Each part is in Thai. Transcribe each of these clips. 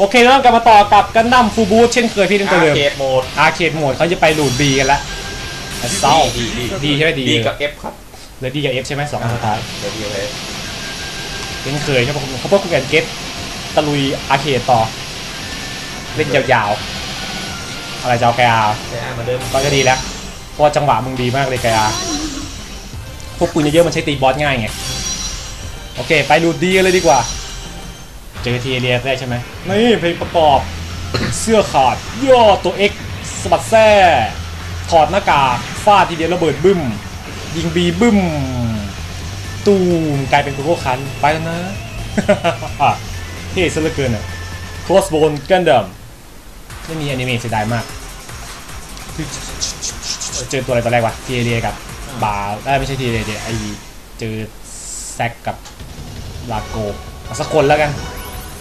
โอเคแล้วกลับมาต่อกับกันดั้มฟูบูเช่นเคยพี่ตั้งแต่อาเดิมเกตโหมดอาร์เคดโหมดเขาจะไปหลูดบีกันละเศร้าดีดีดีใช่ไหมดีดีกับ F ครับเหลยดีกับเอฟใช่ไหมสองอันสุดท้ายเดี๋ยวดีเลยเช่นเคยครับผมเขาพวกคุณแอนเกตตะลุยอาร์เคดต่อ เล่นยาวๆ อะไรจะเอาแกอาใช่อะเหมาเดิมก็จะดีแล้วเพราะว่าจังหวะมึงดีมากเลยแกอาพวกปืนเยอะๆมันใช้ตีบอสง่ายไง โอเค ไปหลูดดีกันเลยดีกว่า เจอทีเรียได้ใช่ไหมนี่เพลงประกอบ เสื้อขาด ย่อตัว X สะบัดแซ่ถอดหน้ากากฟาดทีเดียวระเบิดบึ้ม ยิงบีบึ้ม ตูมกลายเป็นโกโก้คัน ไปแล้วนะเท่ซะเหลือเกินอะ Crossbone Gundam ไม่มีอนิเมะเสียดายมาก เจอตัวอะไรตัวแรกวะทีเรียกับบาร์ได้ไม่ใช่ทีเรียเดียไอเจอแซกกับลาโกสักคนแล้วกัน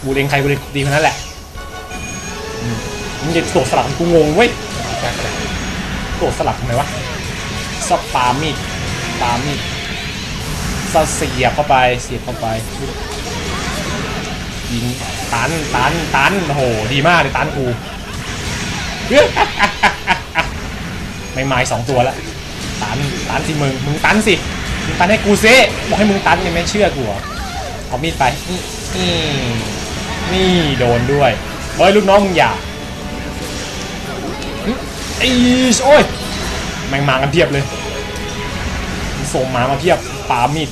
บูเรงใครบูเรงดีคนนั้นแหละมึงจะโดดสลับกูงงเว้ยแค่กระดาษโดดสลับทำไมวะซอบปามีดปามีดซอเสียบเข้าไปเสียบเข้าไปยิงตันตันตันโอ้โหดีมากเลยตันกูไม่ไม้สองตัวล้วตันตันสิมึงมึงตันสิมึงตันให้กูซิบอกให้มึงตันยังไม่เชื่อกูเอามีดไปนี่นี่ นี่โดนด้วยเฮ้ยลูกน้องมึงอย่าไอ้โอ้ยแม่งมากันเพียบเลยมึงส่งหมามาเพียบปามีด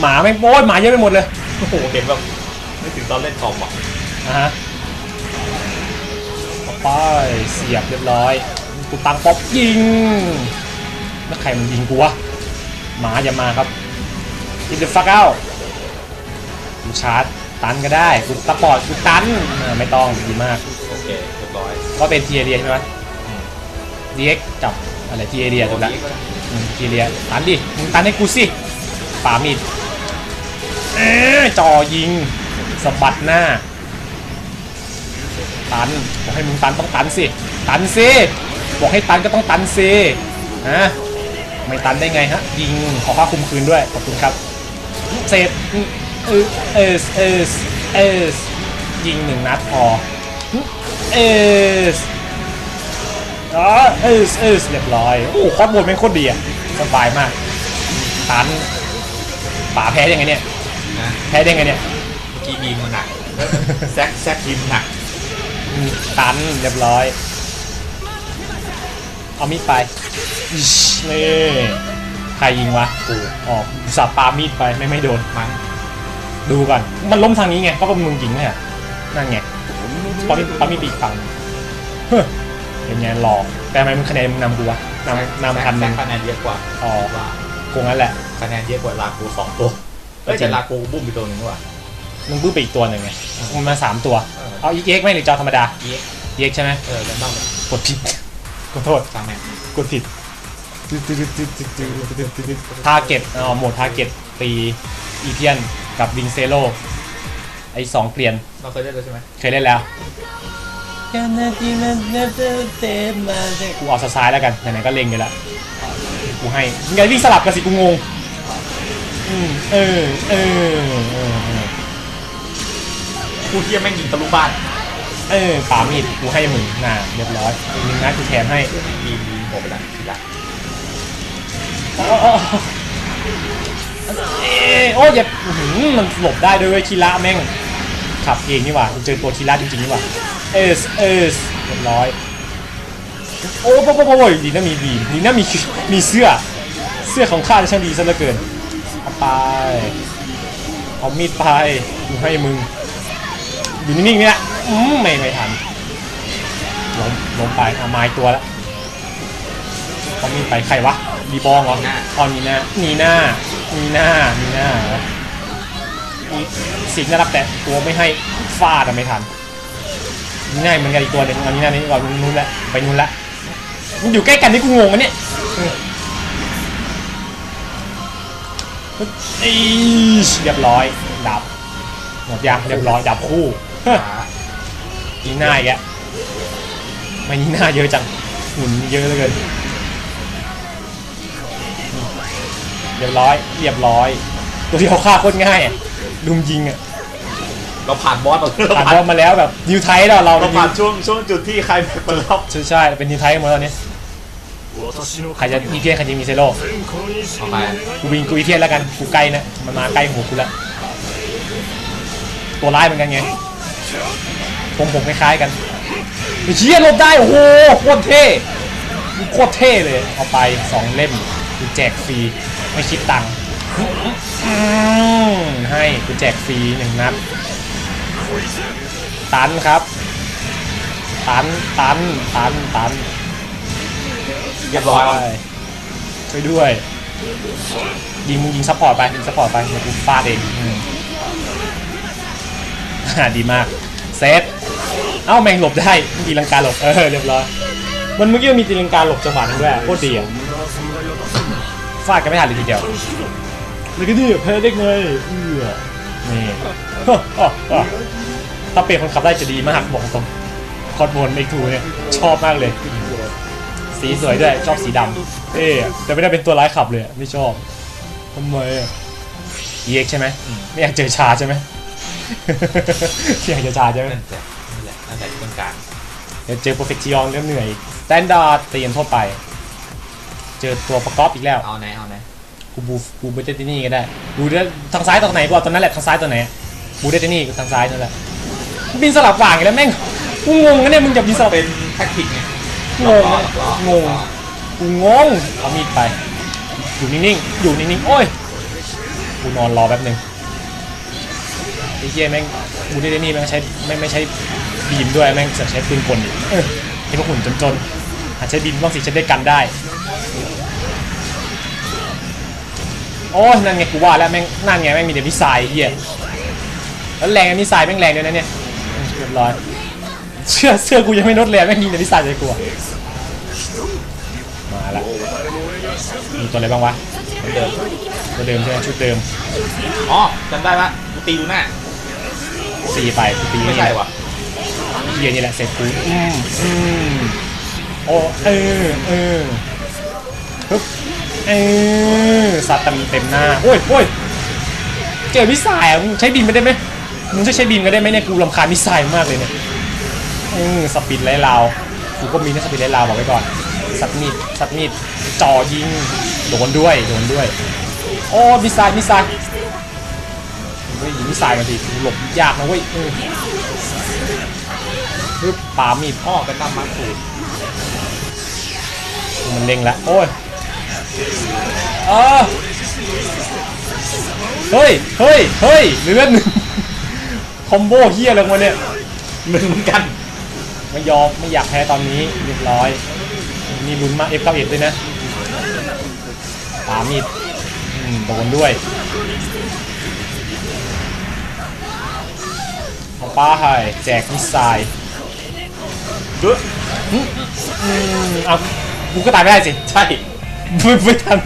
หมาแม่งโอ้ยหมาเยอะไปหมดเลยโอ้โหเห็นแบบไม่ถึงตอนเล่นคอมอะนะฮะเอาไปเสียบเรียบร้อยกูตังป๊อปยิงแล้วใครมันยิงกูวะหมาอย่ามาครับกินเดฟักเอากูชาร์จ ตันก็ได้กูสปอร์ตกูตันอ่าไม่ต้องดีมาก โอเคเรียบร้อยก็เป็นทีเอเรียใช่ไหมดีเอ็กกับอะไรทีเอเรียถูกแล้วก็ได้ทีเอเรียตันดิมึงตันให้กูสิป่ามีดเอ๊ะจ่อยิงสะบัดหน้า ตันบอกให้มึงตันต้องตันสิ ตันสิบอกให้ตันก็ต้องตันสิฮะไม่ตันได้ไงฮะยิงขอค่าคุมคืนด้วยขอบคุณครับเซฟ เออเอสเอสเอสยิงหนึ่งนัดพอเอสอ๋อเอสเอสเรียบร้อยโอ้คอสบนแม่งโคตรดีอะสบายมากตันป่าแพ้ยังไงเนี่ยนะแพ้ได้ไงเนี่ยเมื่อกี้บีมมันหนักแซกแซกทีมหนักอืมตันเรียบร้อย เอามีดไปอิชนี่ใครยิงวะกูอ๋อสับปามีดไปไม่ไม่โดนมั้ง ดูก่อน มันล้มทางนี้ไง ก็เป็นมึงยิงเนี่ยนั่นไงปามีดปามีดปีกฝั่งเฮ้ยเป็นไงหลอก แต่ทำไมมึงคะแนนมึงนำกูวะนำนำพันหแซนึ่กงคะแนนเยอะกว่าอ๋อว่าคงงั้นแหละ คะแนนเยอะกว่าลากูสองตัวเอ้ยจริงแต่ลากูบุ้มไปตัวหนึ่งว่ะมึงปื้มไปอีกตัวหนึ่งไงมึงมาสามตัวเออเอาอีเอ็กไหมหรือจอธรรมดาเอ็กเอ็กใช่ไหมเออแล้วต้องกดผิดขอโทษสามแมนกดผิดทาร์เก็ตอ๋อโหมดทาร์เก็ตตีอีเทียน กับวิงเซโลไอสองเปลี่ยน เราเคยเล่นแล้วใช่ไหมเคยเล่นแล้วกูเอาซ้ายๆแล้วกัน ไหนๆก็เล็งไปแล้วกูให้มึงไงวิ่งสลับกันสิกูงงอืมเออเออเออเออกูเทียแม่งยิงทะลุบ้าน เออป่ามีดกูให้มึงน่าเรียบร้อยอีกหนึ่งนัดกูแถมให้บีมบีมหมดไปแล้วทีละอ๋ออ๋อ เอโอ้ยมันหลบได้ด้วยเวยคีระแม่งขับเองนี่หว่าเจอตัวคีระจริงๆนี่หว่าเอสเอสเรียบร้อยโอ้โหโอ้โหโอ้ยดีนะมีบีมดีนะมีมีเสื้อเสื้อของข้าจะช่างดีซะเหลือเกินเอาไปเอามีดไปกูให้มึงอยู่นิ่งๆเนี่ยอืมไม่ไม่ทันล้มล้มไปเอาไม้ตัวแล้วเอามีดไปใครวะ ดีบองเหรออ๋อนีหน้านีหน้านีหน้านีหน้าอีสิงห์นะครับแต่ตัวไม่ให้ฟาดอะไม่ทันนีหน้าเหมือนกันอีกตัวหนึ่งอานีหน้านี้ก่อนนู้นล้วไปนู้นล้วมันอยู่ใกล้กันนี่กูงงอันเนี่ยอีเรียบร้อยดับหมดยังเรียบร้อยดับคู่นี่น้าอีกแล้วไม่นีหน้าเยอะจังหุ่นเยอะเหลือเกิน เรียบร้อย เรียบร้อย ตัวที่เขาฆ่าโคตรง่ายอะลุมยิงอะเราผ่านบอสเราเราผ่านผ่านบอลมาแล้วแบบนิวไทป์เราเราเราผ่านช่วงช่วงจุดที่ใครมันรอบใช่ใช่เป็นนิวไทป์หมดตอนนี้ใครจะอีเทียนใครจะมีเซโร่เอาไปกูวิงกูอีเทียนแล้วกันกูใกล้นะมันมาใกล้หูกูแล้วตัวร้ายเหมือนกันไงผมผมคล้ายๆกันไอ้เชี่ยหลบได้โอ้โหโคตรเท่โคตรเท่เลยเอาไปสองเล่มกูแจกฟรี ไม่คิดตังค์ให้กูแจกฟรีหนึ่งนัด ตันครับ ตัน ตัน ตัน ตันเรียบร้อยแล้วช่วยด้วย ยิงมึงยิงซัพพอร์ตไป ยิงซัพพอร์ตไปเดี๋ยวกูฟาดเองฮ่าดีมาก เซตเอ้าแมงหลบได้ตีลังกาหลบ เออ เรียบร้อย มันเมื่อกี้มีตีลังกาหลบจังหวะนึงด้วยโคตรดีอะ ฟาดกันไม่ทันเลยทีเดียวเลยก็ดีแพ้เล็กเงยเอื้อนี่ถ้าเป็นคนขับได้จะดีมากบอกตรงคอนโทรลเอ็กทูเนี่ยชอบมากเลย สีสวยด้วยชอบสีดำเอ๊ะแต่ไม่ได้เป็นตัวร้ายขับเลยอะไม่ชอบทำไมอะ EX ใช่ไหมไม่อยากเจอชาใช่ไหมไม่อยากเจอชาใช่ไหมนั่นแหละนั่นแหละนั่นแหละที่ต้องการเดี๋ยวเจอโปรเฟกซิออนก็เหนื่อยสแตนดาร์ดเตียนทั่วไป เจอตัวประกอบอีกแล้วเอาไหนเอาไหนกูบูกูบูเดตินี่ก็ได้บูเดทางซ้ายตรงไหนบอกตรงนั้นแหละทางซ้ายตัวไหนบูเดตินี่ทางซ้ายนั่นแหละบินสลับฝั่งอีกแล้วแม่งกูงงนะเนี่ยมึงจะบินสลับเป็นแท็กติกไงงงอะงงกูงงเอามีดไปอยู่นิ่งๆอยู่นิ่งๆโอ้ยกูนอนรอแป๊บหนึงไอ้เหี้ยแม่งกูได้นี่แม่งใช้แม่งไม่ใช้บีมด้วยแม่งจะใช้ปืนกลอีกเออไอ้พวกหุ่นจนๆหาใช้บีมบ้างสิฉันได้กันได้ โอ้ยนั่นไงกูว่าแล้วแม่งนั่นไงแม่งมีแต่มิสไซล์ไอ้เหี้ยแล้วแรงไอ้มิสไซล์แม่งแรงด้วยนะเนี่ยอืมเรียบร้อยเสื้อเสื้อกูยังไม่ลดเลยแม่งยิงแต่มิสไซล์ใจกูอะมาละมีตัวอะไรบ้างวะเหมือนเดิมตัวเดิมใช่ไหมชุดเดิมอ๋อจำได้ปะกูตีดูหน้าตีไปกูตีไม่นี่ใช่แหละวะเฮียนี่แหละเสร็จกูอืมอืมโอ้เออเออฮึบ เออซัดเต็มเต็มหน้า โอ้ยโอ้ยเจอมิสไซล์อะมึงใช้บินไปได้ไหมมึงจะใช้บินกันได้ไหมเนี่ยกูรำคาญมิสไซล์มากเลยเนี่ยอืมสปินไล่ลาวกูก็มีนะสปินไล่ลาวบอกไว้ก่อนสัตว์มีดสัตว์มีดจ่อยิงโดนด้วยโดนด้วยโอ้มิสไซล์มิสไซล์เฮ้ยมิสไซล์กันดิหลบยากนะเว้ยอืมฮึบปามีดอ๋อเป็นตามมาสูมันเล็งแล้วโอ้ย เออเฮ้ย เฮ้ย เฮ้ยเหลือหนึ่งคอมโบเฮียอะไรของมันเนี่ยหนึ่งเหมือนกัน ไม่ยอม ไม่อยากแพ้ตอนนี้เรียบร้อย มีลุ้นมา F91 ด้วยนะปามีดอืมโดนด้วยเอาป้าให้แจกมิสไซล์ดูอืมเอากูก็ตายไม่ได้สิ ใช่ ไม่ไม่ทัน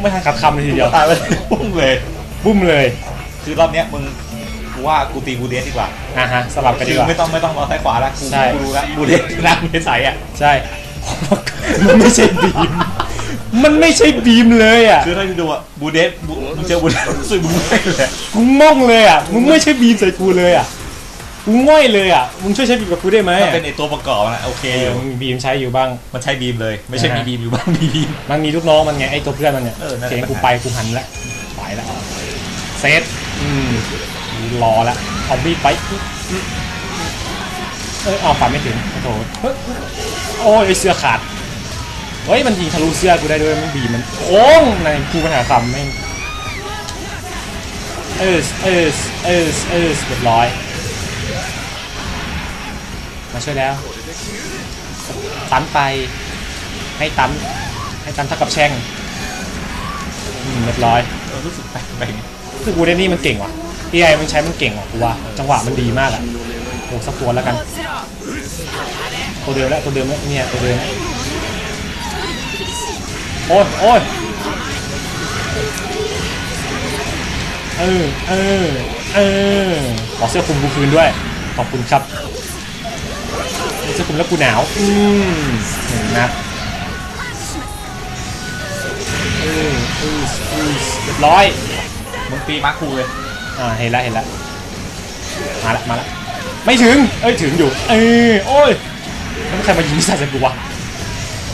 ไม่ทันขัดคำเลยทีเดียวตายไปพุ่งเลย บุ้มเลยคือรอบเนี้ยมึงกูว่ากูตีบูเดสดีกว่าอะฮะสลับกันคืดีอกว่า ไม่ต้องไม่ต้องรอซ้ายขวาแล้วกูใช่ กูรู้แล้วบูเดสนั่งไม่ใส่อะใช่ มันไม่ใช่บีม มันไม่ใช่บีมเลยอะคือถ้าดูอะบูเดสบูมึงเจอบูเดสรู้สึกมึงไม่เลยกูม่องเลยอะมึงไม่ใช่บีมใส่กูเลยอะ กูง่อยเลยอะ มึงช่วยใช้บีมกับกูได้ไหมถ้าเป็นไอตัวประกอบนะโอเคเอออยู่มึงมีบีมใช้อยู่บ้าง มันใช้บีมเลย ไม่ใช่อ่ามีฮะบีมอยู่บ้างมีบีม มันมีลูกน้องมันไงไอตัวเพื่อนมันเนี่ยเออนั่นแหละ เสียงกูไปกูหันละไปละเซตอืมรอละเอาบีดไปเออเอาฝันไม่ถึงโอ้โหเฮ้ยโอ้ยไอ้เสื้อขาดเฮ้ยมันยิงทะลุเสื้อกูได้ด้วยมันบีบมันโค้งในกูปัญหาคำแม่งเออเออเออเออเรียบร้อย มาช่วยแล้วตันไปให้ตันให้ตันเท่ากับแช่งอืมเรียบร้อยเออรู้สึกแปลกไปเนี่ยคือกูได้นี่มันเก่งว่ะพี่ไอมันใช้มันเก่งว่ะกูว่าจังหวะมันดีมากอะโอ้สักตัวแล้วกันตัวเดิมแล้วตัวเดิมแล้วเนี่ยตัวเดิมโอ้ยโอ้ยเออเออเออขอเสื้อคลุมกูคืนด้วย ขอบคุณครับเสื้อคลุมแล้วกูหนาว อืมหนึ่งนัดเออเออเออเรียบร้อยมึงตีมาร์คคูเลย อ่าเห็นแล้วเห็นแล้วมาละมาละไม่ถึง เอ้ยถึงอยู่ เอ้ยโอ้ยแล้วใครมายิงใส่ใส่กูวะ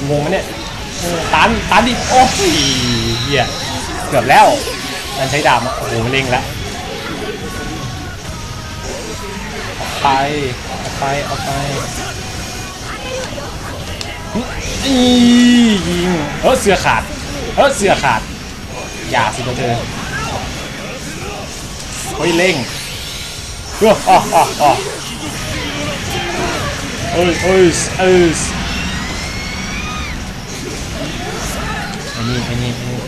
งงไหมเนี่ยเออตันตันดิโอ้ยเฮียเกือบแล้วมันใช้ดาบมาโอ้โหมันเล็งแล้วเอาไปเอาไปเอาไป อียิงเออเสือขาดเออเสือขาด อย่าสิเธอเฮ้ยเล่งเอออ๋ออ๋ออ๋อเอ้ยเอ้ยเอ้ยไอ้นี่ไอ้นี่ไอ้นี่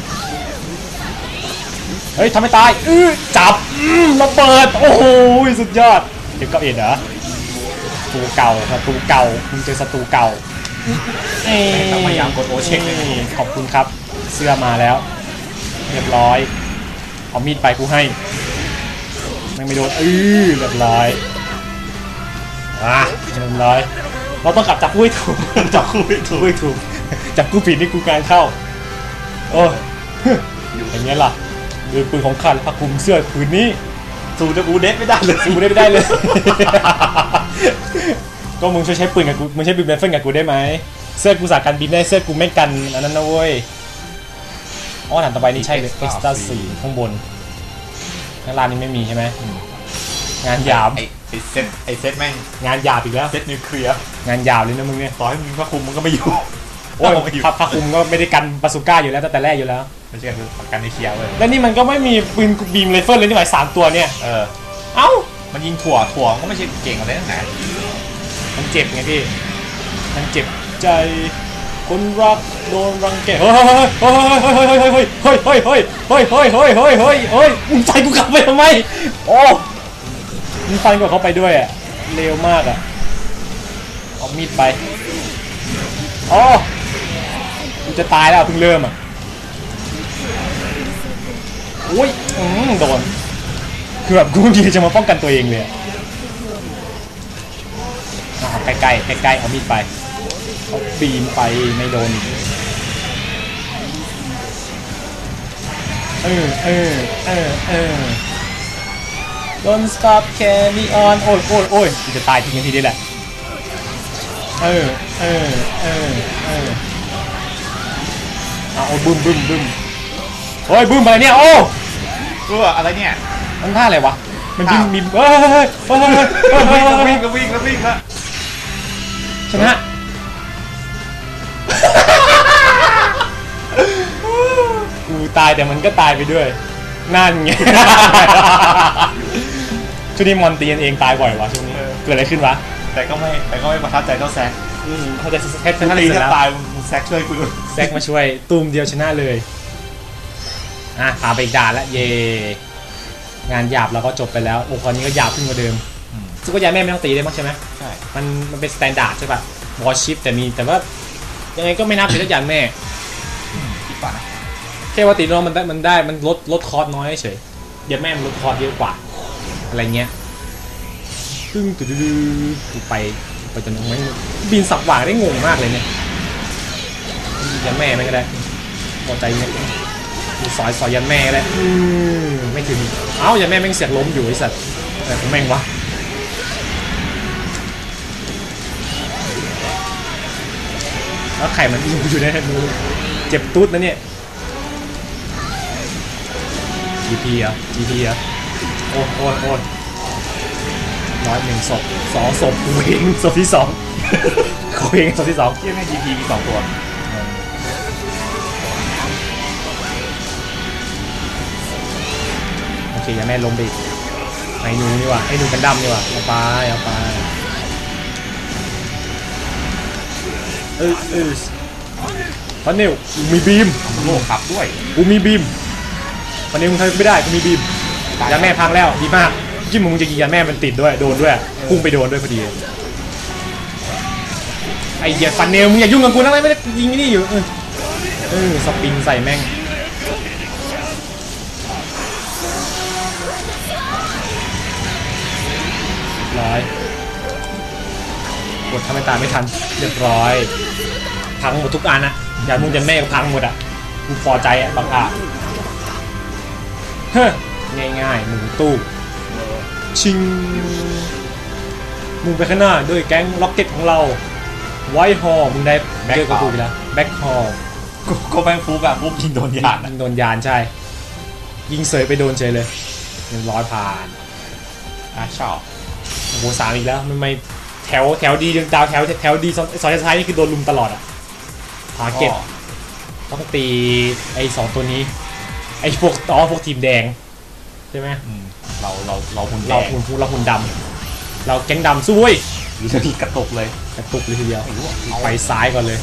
เฮ้ยทำไมตายอื้อจับระเบิด โอ้โหสุดยอด เดี๋ยวก็เอ็ดเหรอศัตรูเก่าศัตรูเก่าคุณเจอศัตรูเก่า ต้องพยายามกดโอเช็คเลยนี่ขอบคุณครับ เสื้อมาแล้ว เรียบร้อยเอามีดไปกูให้ไม่ไม่โดนอื้อเรียบร้อยอะเรียบร้อย เราต้องกลับจับกู้ให้ถูกจับกูให้ถูกให้ถูกจับกู้ผิดนี่กูการเข้า โอ้ยอย่างเงี้ยล่ะโดยปืนของข้าและพักคุมเสื้อผืนนี้ สู้จะกูเด็ดไม่ได้เลยสู้ได้ไม่ได้เลย ก็มึงช่วยใช้ปืนกับกูมึงใช้ปืนแบฟเฟิลกับกูได้ไหมเสื้อกูสากันบินได้เสื้อกูไม่กันอันนั้นนะเว้ยอ๋อฐานต่อไปนี่ใช่เลยเอ็กซ์ตร้าสี่ข้างบนข้างล่างนี่ไม่มีใช่ไหมงานหยาบไอ้ไอ้เซตไอ้เซตแม่งงานหยาบอีกแล้วเซตนิวเคลียร์งานหยาบเลยนะมึงเนี่ยต่อให้มึงพระคุมมันก็ไม่อยู่โอ้ยมันก็อยู่พับพักคุมก็ไม่ได้กันบาซูก้าอยู่แล้วตั้งแต่แรกอยู่แล้วไม่ใช่คือประกันในเคลียร์เว้ยแล้วนี่มันก็ไม่มีปืนบีมไรเฟิลเลยนี่หว่าสามตัวเนี่ยเออเอ้ามันยิงถั่วถั่วมันก็ไม่ใช่เก่งอะไรทั้งนั้นมัน เจ็บไงพี่ มันเจ็บใจ คนรักโดนรังแกเฮ้ยเฮ้ยเฮ้ยเฮ้ยเฮ้ยเฮ้ยเฮ้ยเฮ้ยเฮ้ยเฮ้ยเฮ้ยเฮ้ยเฮ้ยมึงใส่กูกลับไปทำไม โอ้มึงฟันกับเขาไปด้วยอะเร็วมากอะเอามีดไปอ๋อกูจะตายแล้วเพิ่งเริ่มอะโอ้ยอืมโดนคือแบบกูดีจะมาป้องกันตัวเองเลย ใกล้ใกล้ใกล้ใกล้ๆเอามีดไปเอาบีมไปไม่โดนอีกเออเออเออเออ Don't stop carry on โอ้ยโอ้ยโอ้ยกูจะตายทิ้งกันทีนี้แหละเออเออเออเออเอาบึ้มบึ้มบึ้มโอ้ยบึ้มอะไรเนี่ยโอ้เอออะไรเนี่ยมันท่าอะไรวะมันบินท่าบินเฮ้ยเฮ้ยเฮ้ยเฮ้ยเฮ้ยเฮ้ยเฮ้ยวิ่งก็วิ่งก็วิ่งก็ ชนะ กูตายแต่มันก็ตายไปด้วย นั่นไง ช่วงนี้มอนตีกันเองตายบ่อยวะช่วงนี้เกิดอะไรขึ้นวะแต่ก็ไม่แต่ก็ไม่ประทับใจเท่าแซกอืมเขาจะแค่ถ้าชนะตีตีจะแล้วตายมึงแซกช่วยกูด้วยแซกมาช่วย ตูมเดียวชนะเลย อะพาไปอีกด่านละเย่งานหยาบเราก็จบไปแล้วโอ้คราวนี้ก็หยาบขึ้นกว่าเดิม ซึ่งก็ยาแม่ไม่ต้องตีได้มั้งใช่ไหมใช่มันมันเป็นสแตนดาร์ดใช่ป่ะวอชิปแต่มีแต่ว่ายังไงก็ไม่นับเป็นทุกอย่างแม่ดีกว่านะแค่ว่าตีน้องมันได้มันได้มันลดลดคอร์สน้อยเฉยเดี๋ยวแม่มันลดคอร์สเยอะกว่า อะไรเงี้ยตึ้งตึ๊ดตึ๊ดไปไปจนตรงนั้นบินสับหว่างได้งงมากเลยเนี่ยยันแม่ไม่ก็ได้พอใจเนี่ยมีซอยซอยยันแม่ก็ได้อืมไม่ถึงเอ้ายันแม่แม่งเสียกล้มอยู่ไอ้สัตว์แต่ของแม่งวะ แล้วไข่มันอยู่อยู่ในมือเจ็บตุ๊ดนะเนี่ย GP เหรอะ GP เหรอะโอ้โอ้โอ้ยร้อยหนึ่งศพสองศพกูเองศพที่สองกูเองศพที่สองเที่ยแม่ GP มีสองตัวโอเคยังแม่ลมไปอีกไอ้หนูนี่ว่ะไอ้หนูกันดำนี่ว่ะเอาไปเอาไป เออเออฟันเนลกูมีบีมโลกขับด้วยกูมีบีมฟันเนลมึงทำไม่ได้กูมีบีมยาแม่พังแล้วดีมากจิ้มมึงจะยิงยาแม่มันติดด้วยโดนด้วยพุ่งไปโดนด้วยพอดีไอ้เหี้ยฟันเนลมึงอย่ายุ่งกับกูนะไม่ได้ยิงนี่อยู่เออเออสปริงใส่แม่งร้อย กดทำให้ตายไม่ทัน เรียบร้อย พังหมดทุกอันนะอย่ามึงจะแม่ก็พังหมดอะกูพอใจอะบางอาจเฮ้ยง่ายๆหมูตู้ชิงมุ่งไปข้างหน้าด้วยแก๊งล็อกเก็ตของเรา ไวท์ฮอลมึงได้เจอกับกูอีกแล้วแบ็คฮอลกูก็แม่งฟุกอะฟุกยิงโดนยานอะโดนยานใช่ ยิงเสยไปโดนเฉยเลยหนึ่งร้อยผ่านอะชอบโอ้โหสามอีกแล้วมันไม่ แถวแถวดีดาวแถวแถวดีซอยซอยท้ายนี่คือโดนลุมตลอดอะทาร์เก็ตต้องตีไอ้สองตัวนี้ ไอ้พวกต่อพวกทีมแดง ใช่ไหมอืมเราเราเราหุ่นแดเรางหุ่นเราหุ่นดำเราแก๊งดำสู้เว้ยหรือที่กระตุกเลยกระตุกเลยทีเดียวไม่รู้อะเอาไปซ้ายก่อนเลย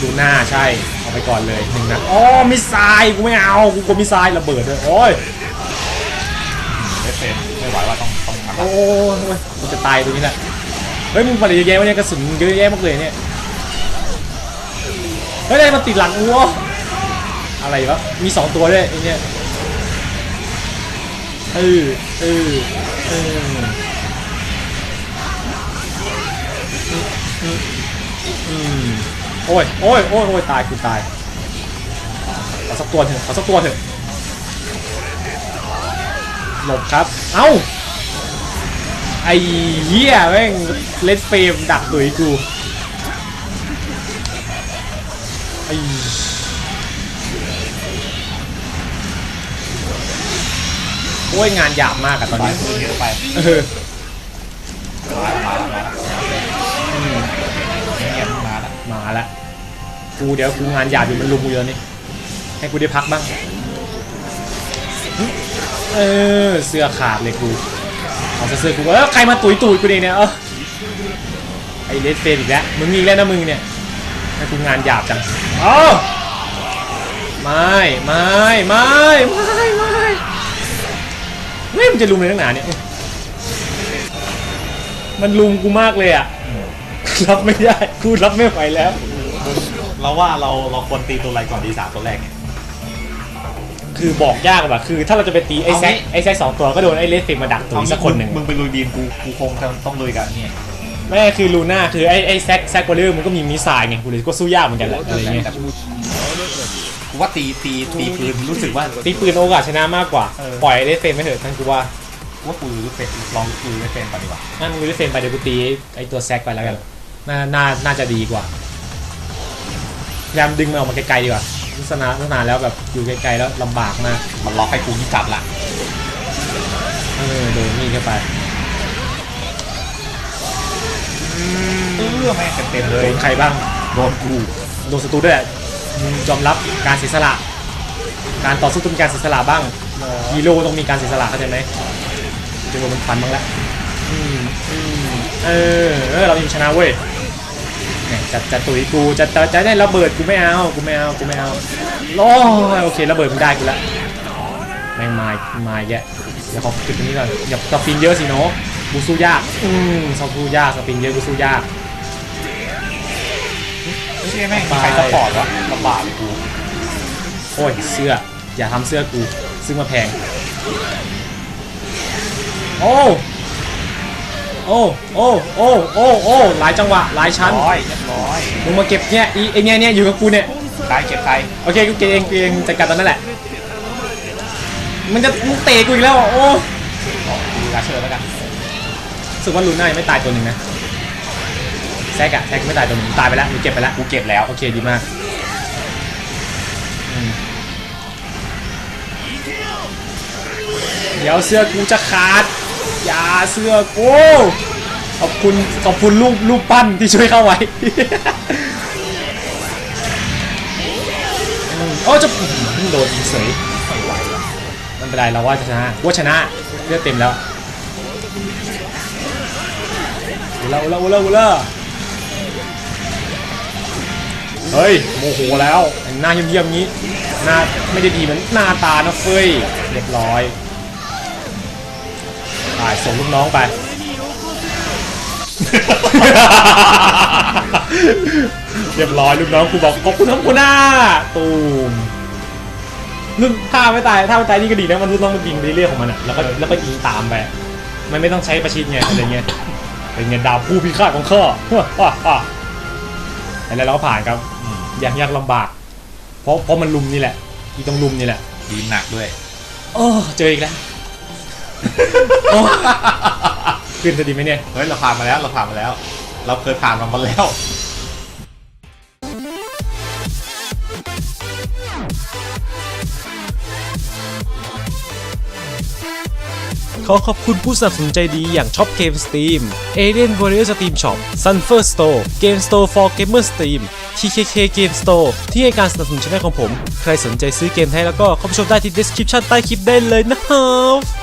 ดูหน้าใช่เอาไปก่อนเลยหนึ่งนัดอ๋อมิสไซล์กูไม่เอากูกลัวมิสไซล์ระเบิดเลยโอ้ยไม่เป็นไม่ไหวว่าต้ องต้องทำโอ้ยโอ้ยกูจะตายตรงนี้แหละเฮ้ยมึงผลิตเยอะแยะวะเนี่ยกระสุนเยอะแยะมากเลยเนี่ยเฮ้ยอะไรมันติดหลังกูวอะไรวะมีสองตัวด้วยไอ้เนี่ยเออเออเอออืมอืมโอ้ยโอ้ยโอ้ยโอ้ยตายกูตายขอสักตัวเถอะขอสักตัวเถอะหลบครับ เอ้า ไอ้เหี้ยแม่งเล่นเฟรมดักตุยกูไอ้โอ้ยงานหยาบมากอะตอนนี้เยอะไปเออมาแล้วมาแล้วมาแล้วอืมาแล้วมาละกูเดี๋ยวกูงานหยาบอยู่มันลุมกูเยอะนี่ให้กูได้พักบ้าง เออเสื้อขาดเลยกู เอาเสื้อกูเออใครมาตุยตูดกูเองเนี่ยเออไอเลสเฟรมอีกแล้วมึงอีกแล้วนะมึงเนี่ยให้กูงานหยาบจังเอ้าไม่ไม่ไม่ไม่ไม่เฮ้ยมันจะลุมเลยนักหนาเนี่ยมันลุมกูมากเลยอะรับไม่ได้กูรับไม่ไหวแล้วเราว่าเราเราควรตีตัวอะไรก่อนดีสามตัวแรกเนี่ย คือบอกยากว่ะคือ ถ้าเราจะไปตีไอ้แซกเอางี้ไอ้แซกสองตัวก็โดนไอ้เลสเฟกมาดักตัวสักคนหนึ่งมึงไปลุยบีมกูกูคงต้องลุยกับเนี่ยไม่คือลูน่าคือไอ้ไอ้แซกแซกวอลเลอร์มันก็มีมิสไซล์ไงกูเลยก็สู้ยากเหมือนกันแหละอะไรเงี้ยกูว่าตีตีตีปืนรู้สึกว่าตีปืนโอกาสชนะมากกว่าเออปล่อยเลสเฟกไม่เถอะท่านกูว่ากูว่าปืนรู้เป็นลองปืนไม่เป็นก่อนดีกว่านั่นมึงเลสเฟกไปเดี๋ยวกูตีไอ้ตัวแซกไปแล้วกันน่าน่าน่าจะดีกว่าพยายามดึงมันออกมาไกลๆดีกว่า ลักษณะลักษณะแล้วแบบอยู่ไกลๆแล้วลำบากมากมันล็อกให้กูที่จับละเออโดนนี่เข้าไปเออแม่งเต็มๆเลโดยนใครบ้าง โดนกูโดนศัตรูด้วยแหละมึงยอมรับการเสียสละ การต่อสู้ต้องมีการเสียสละบ้างฮีโร่ต้องมีการเสียสละเข้าใจไหมจะโดนมันฟันบ้างละอืมอืมเออเออเรายังชนะเว้ยเนี่ย จะจะตุยกูจะจะจะได้ระเบิดกูไม่เอากูไม่เอากูไม่เอาโอ้ยโอเคระเบิดมันได้กูละแม่งมามาอีกแยะเดี๋ยวขอจุดตรงนี้ก่อนอย่าสปินเยอะสิโนกูสู้ยากอืมสู้ยากสปินเยอะกูสู้ยากไม่ใช่แม่งมีใครซัพพอร์ตวะลำบากเลยกูโอ้ยเสื้ออย่าทำเสื้อกูซื้อมาแพงโอ้ โอ้โอ้โอ้โอ้โอ้หลายจังหวะหลายชั้นร้อยเรียบร้อยมึงมาเก็บเนี่ยอีไอเนี่ยเนี่ยอยู่กับกูเนี่ยได้เก็บใครโอเคกูเก็บเองกูเองจัดการตอนนั้นแหละมันจะมึงเตะกูอีกแล้วอะโอ้อ๋อดูราเชอร์แล้วกันรู้สึกว่าลูน่ายังไม่ตายตัวหนึ่งนะแซกอะแซกไม่ตายตัวหนึ่งตายไปแล้วมึงเก็บไปแล้วกูเก็บแล้วโอเคดีมากอืมเดี๋ยวเสื้อกูจะขาด อย่าเสื้อกูขอบคุณขอบคุณรูปรูปปั้นที่ช่วยเข้าไว้โอ้จะโดนยิงเสยไม่ไหวว่ะไม่เป็นไรเราว่าชนะว่าชนะเลือดเต็มแล้วอุล่าอุล่าอุล่าอุล่าเฮ้ยโมโหแล้วหน้าเยี่ยมๆงี้หน้าไม่ได้ดีเหมือนหน้าตานะเฟ้ยเรียบร้อย ไปส่งลูกน้องไป เรียบร้อยลูกน้องกูบอกขอบคุณครับคุณหน้าตูมนึกถ้าไม่ตายถ้าไม่ตายนี่ก็ดีนะมันต้องยิงเรื่อยๆของมันอะแล้วก็แล้วก็ยิงตามไปมันไม่ต้องใช้ประชิดไงอะไรเงี้ยเป็นไงดาบผู้พิฆาตของข้าแล้วเราก็ผ่านครับอืมยากยากลำบาก เพราะเพราะมันลุมนี่แหละที่ต้องลุมนี่แหละดีหนักด้วย โอ้เจออีกแล้วโอ้ ขึ้นจะดีไหมเนี่ย เฮ้ย เราผ่านมาแล้ว เราผ่านมาแล้ว เราเคยผ่านมันมาแล้ว ขอขอบคุณผู้สนับสนุนใจดีอย่างช็อปเกมสตรีม Alien Warrior Steam Shop Sunfer Store Game Store for Gamer Steam TKK Game Store ที่ให้การสนับสนุนช่องของผม ใครสนใจซื้อเกมไทยแล้วก็เข้าไปชมได้ที่ description ใต้คลิปได้เลยนะครับ